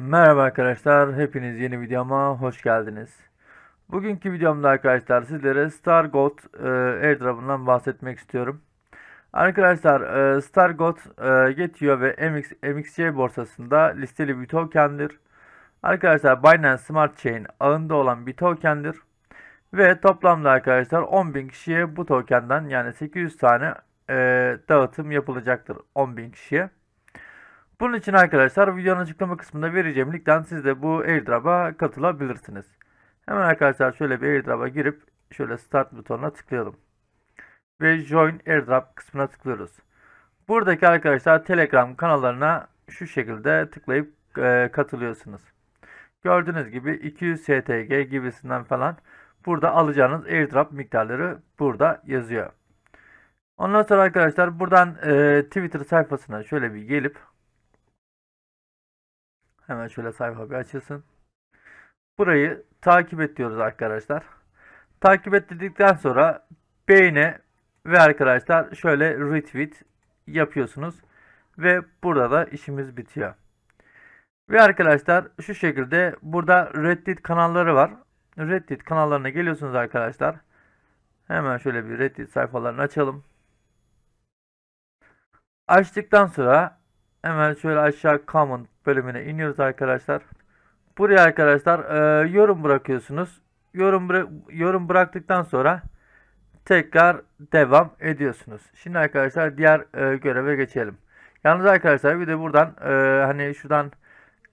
Merhaba arkadaşlar, hepiniz yeni videoma hoş geldiniz. Bugünkü videomda arkadaşlar sizlere Stargot e, airdrop'undan bahsetmek istiyorum. Arkadaşlar e, Stargot e, Getio ve MX, MXC borsasında listeli bir tokendir. Arkadaşlar Binance Smart Chain ağında olan bir tokendir. Ve toplamda arkadaşlar 10.000 kişiye bu tokenden yani 800 tane e, dağıtım yapılacaktır 10.000 kişiye. Bunun için arkadaşlar videonun açıklama kısmında vereceğim linkten siz de bu airdrop'a katılabilirsiniz. Hemen arkadaşlar şöyle bir airdrop'a girip şöyle start butonuna tıklayalım. Ve join airdrop kısmına tıklıyoruz. Buradaki arkadaşlar Telegram kanallarına şu şekilde tıklayıp e, katılıyorsunuz. Gördüğünüz gibi 200 STG gibisinden falan burada alacağınız airdrop miktarları burada yazıyor. Ondan sonra arkadaşlar buradan e, Twitter sayfasına şöyle bir gelip Hemen şöyle sayfa bir açılsın. Burayı takip et diyoruz arkadaşlar. Takip et dedikten sonra beğeni ve arkadaşlar şöyle retweet yapıyorsunuz. Ve burada da işimiz bitiyor. Ve arkadaşlar şu şekilde burada Reddit kanalları var. Reddit kanallarına geliyorsunuz arkadaşlar. Hemen şöyle bir Reddit sayfalarını açalım. Açtıktan sonra hemen şöyle aşağı comment bölümüne iniyoruz arkadaşlar. Buraya arkadaşlar e, yorum bırakıyorsunuz. Yorum yorum bıraktıktan sonra tekrar devam ediyorsunuz. Şimdi arkadaşlar diğer e, göreve geçelim. Yalnız arkadaşlar bir de buradan e, hani şuradan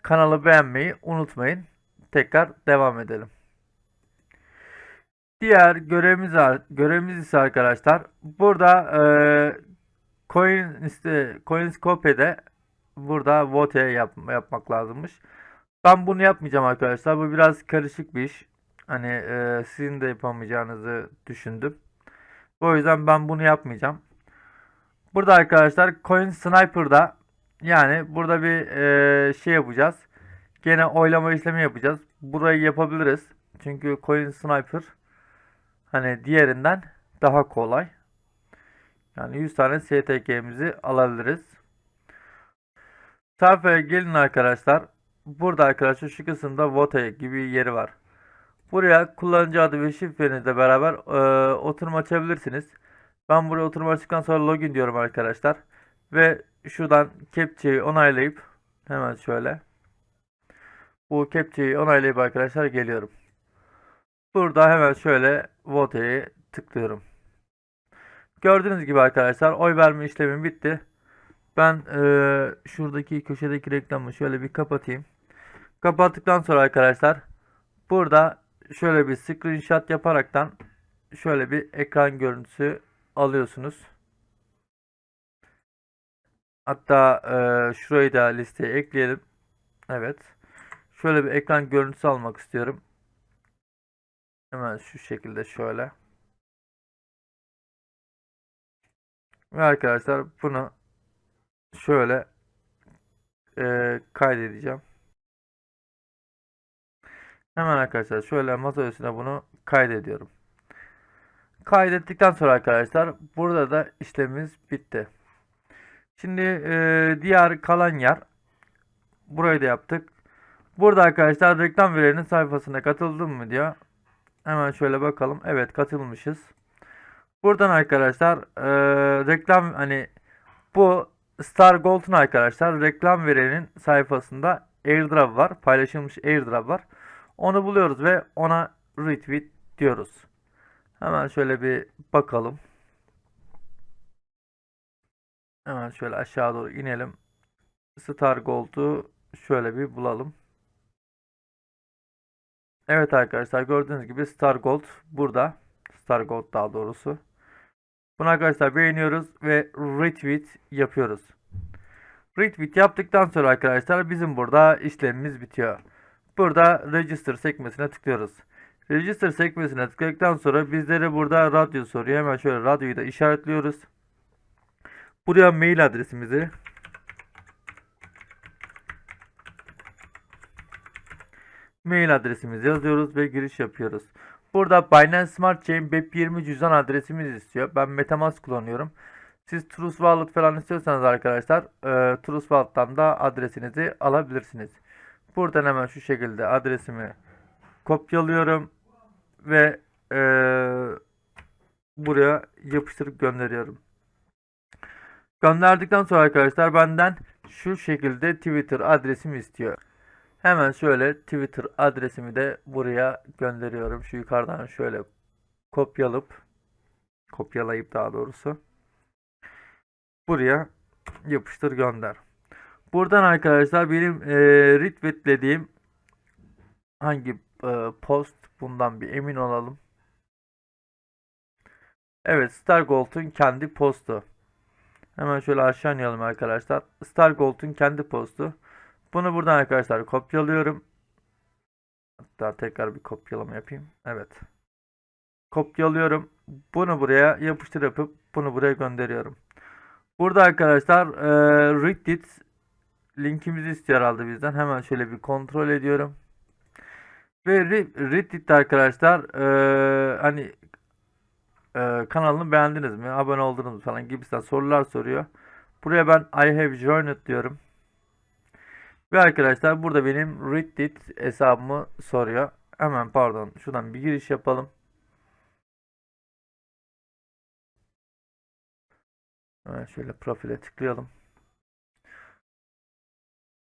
kanalı beğenmeyi unutmayın. Tekrar devam edelim. Diğer görevimiz görevimiz ise arkadaşlar burada e, Coin işte Coinscope'de burada vote yap, yapmak lazımmış. Ben bunu yapmayacağım arkadaşlar. Bu biraz karışık bir iş. Hani e, sizin de yapamayacağınızı düşündüm. O yüzden ben bunu yapmayacağım. Burada arkadaşlar Coin Sniper'da yani burada bir e, şey yapacağız. Gene oylama işlemi yapacağız. Burayı yapabiliriz. Çünkü Coin Sniper hani diğerinden daha kolay. Yani 100 tane STK'mizi alabiliriz. Sayfaya gelin arkadaşlar. Burada arkadaşlar şu kısımda vote gibi yeri var. Buraya kullanıcı adı ve şifrenizle beraber e, oturum açabilirsiniz. Ben buraya oturum açtıktan sonra login diyorum arkadaşlar. Ve şuradan captcha'yı onaylayıp hemen şöyle bu captcha'yı onaylayıp arkadaşlar geliyorum. Burada hemen şöyle vote'ye tıklıyorum. Gördüğünüz gibi arkadaşlar oy verme işlemim bitti. Ben e, şuradaki köşedeki reklamı şöyle bir kapatayım. Kapattıktan sonra arkadaşlar burada şöyle bir screenshot yaparaktan şöyle bir ekran görüntüsü alıyorsunuz. Hatta e, şurayı da listeye ekleyelim. Evet. Şöyle bir ekran görüntüsü almak istiyorum. Hemen şu şekilde şöyle. Ve arkadaşlar bunu şöyle e, kaydedeceğim. Hemen arkadaşlar şöyle masa üstüne bunu kaydediyorum. Kaydettikten sonra arkadaşlar burada da işlemimiz bitti. Şimdi e, diğer kalan yer burayı da yaptık. Burada arkadaşlar reklam verenin sayfasına katıldım mı diyor. Hemen şöyle bakalım. Evet katılmışız. Buradan arkadaşlar e, reklam hani bu Star Gold'un arkadaşlar reklam verenin sayfasında airdrop var. Paylaşılmış airdrop var. Onu buluyoruz ve ona retweet diyoruz. Hemen şöyle bir bakalım. Hemen şöyle aşağı doğru inelim. Star Gold'u şöyle bir bulalım. Evet arkadaşlar gördüğünüz gibi Star Gold burada. Star Gold daha doğrusu. Bunu arkadaşlar beğeniyoruz ve retweet yapıyoruz. Retweet yaptıktan sonra arkadaşlar bizim burada işlemimiz bitiyor. Burada register sekmesine tıklıyoruz. Register sekmesine tıkladıktan sonra bizlere burada radyo soruyor. Hemen şöyle radyoyu da işaretliyoruz. Buraya mail adresimizi mail adresimizi yazıyoruz ve giriş yapıyoruz. Burada Binance Smart Chain BEP20 cüzdan adresimiz istiyor. Ben Metamask kullanıyorum. Siz Trust Wallet falan istiyorsanız arkadaşlar e, Trust Wallet'tan da adresinizi alabilirsiniz. buradan hemen şu şekilde adresimi kopyalıyorum ve eee, buraya yapıştırıp gönderiyorum. Gönderdikten sonra arkadaşlar benden şu şekilde Twitter adresimi istiyor. Hemen şöyle Twitter adresimi de buraya gönderiyorum. Şu yukarıdan şöyle kopyalıp kopyalayıp daha doğrusu buraya yapıştır gönder. Buradan arkadaşlar benim e, retweetlediğim hangi e, post bundan bir emin olalım. Evet Stargold'un kendi postu. Hemen şöyle aşağı inelim arkadaşlar. Stargold'un kendi postu. Bunu buradan arkadaşlar kopyalıyorum. Hatta tekrar bir kopyalama yapayım. Evet. Kopyalıyorum. Bunu buraya yapıştır yapıp bunu buraya gönderiyorum. Burada arkadaşlar e, Reddit linkimizi istiyor herhalde bizden. Hemen şöyle bir kontrol ediyorum. Ve Re- Reddit'te arkadaşlar e, hani e, kanalını beğendiniz mi? Abone oldunuz mu falan gibisinden sorular soruyor. Buraya ben I have joined diyorum. Ve arkadaşlar burada benim Reddit hesabımı soruyor. Hemen pardon şuradan bir giriş yapalım. Hemen şöyle profile tıklayalım.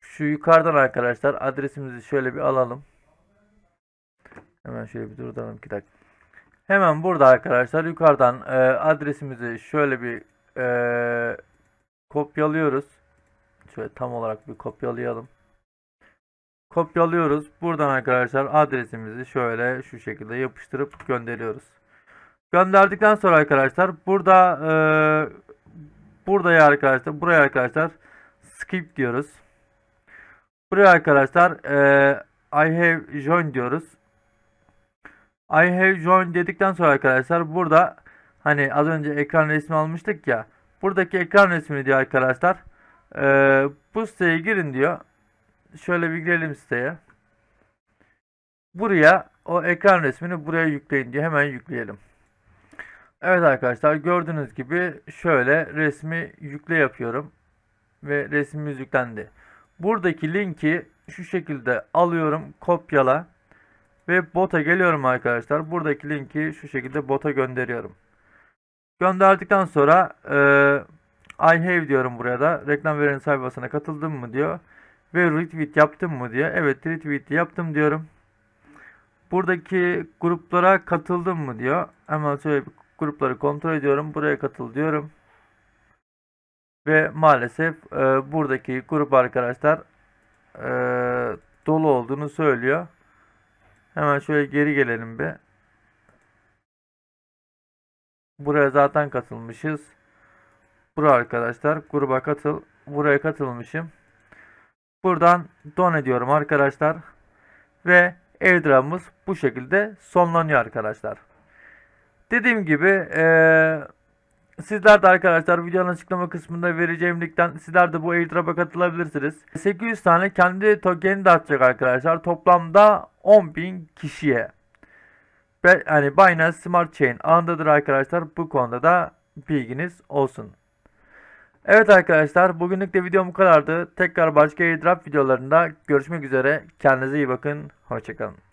Şu yukarıdan arkadaşlar adresimizi şöyle bir alalım. Hemen şöyle bir durduralım iki dakika. Hemen burada arkadaşlar yukarıdan e, adresimizi şöyle bir e, kopyalıyoruz. Şöyle tam olarak bir kopyalayalım. Kopyalıyoruz. Buradan arkadaşlar adresimizi şöyle şu şekilde yapıştırıp gönderiyoruz. Gönderdikten sonra arkadaşlar burada e, buraya arkadaşlar buraya arkadaşlar skip diyoruz. Buraya arkadaşlar e, I have joined diyoruz. I have joined dedikten sonra arkadaşlar burada hani az önce ekran resmi almıştık ya. Buradaki ekran resmini diyor arkadaşlar. e, bu siteye girin diyor. Şöyle bir girelim siteye. Buraya o ekran resmini buraya yükleyin diyor. Hemen yükleyelim. Evet arkadaşlar gördüğünüz gibi şöyle resmi yükle yapıyorum. Ve resmimiz yüklendi. Buradaki linki şu şekilde alıyorum. Kopyala. Ve bota geliyorum arkadaşlar. Buradaki linki şu şekilde bota gönderiyorum. Gönderdikten sonra e, I have diyorum buraya da. Reklam veren sayfasına katıldım mı diyor. Ve retweet yaptım mı diyor. Evet retweet yaptım diyorum. Buradaki gruplara katıldım mı diyor. Hemen şöyle grupları kontrol ediyorum. Buraya katıl diyorum. Ve maalesef e, buradaki grup arkadaşlar e, dolu olduğunu söylüyor. Hemen şöyle geri gelelim bir. Buraya zaten katılmışız. Buraya arkadaşlar gruba katıl. Buraya katılmışım. Buradan don ediyorum arkadaşlar. Ve airdrop'ımız bu şekilde sonlanıyor arkadaşlar. Dediğim gibi eee Sizler de arkadaşlar videonun açıklama kısmında vereceğim linkten sizler de bu airdrop'a katılabilirsiniz. 800 tane kendi tokenini dağıtacak arkadaşlar. Toplamda 10.000 kişiye. Ve hani Binance Smart Chain ağındadır arkadaşlar. Bu konuda da bilginiz olsun. Evet arkadaşlar bugünlük de videom bu kadardı. Tekrar başka airdrop videolarında görüşmek üzere. Kendinize iyi bakın. Hoşçakalın.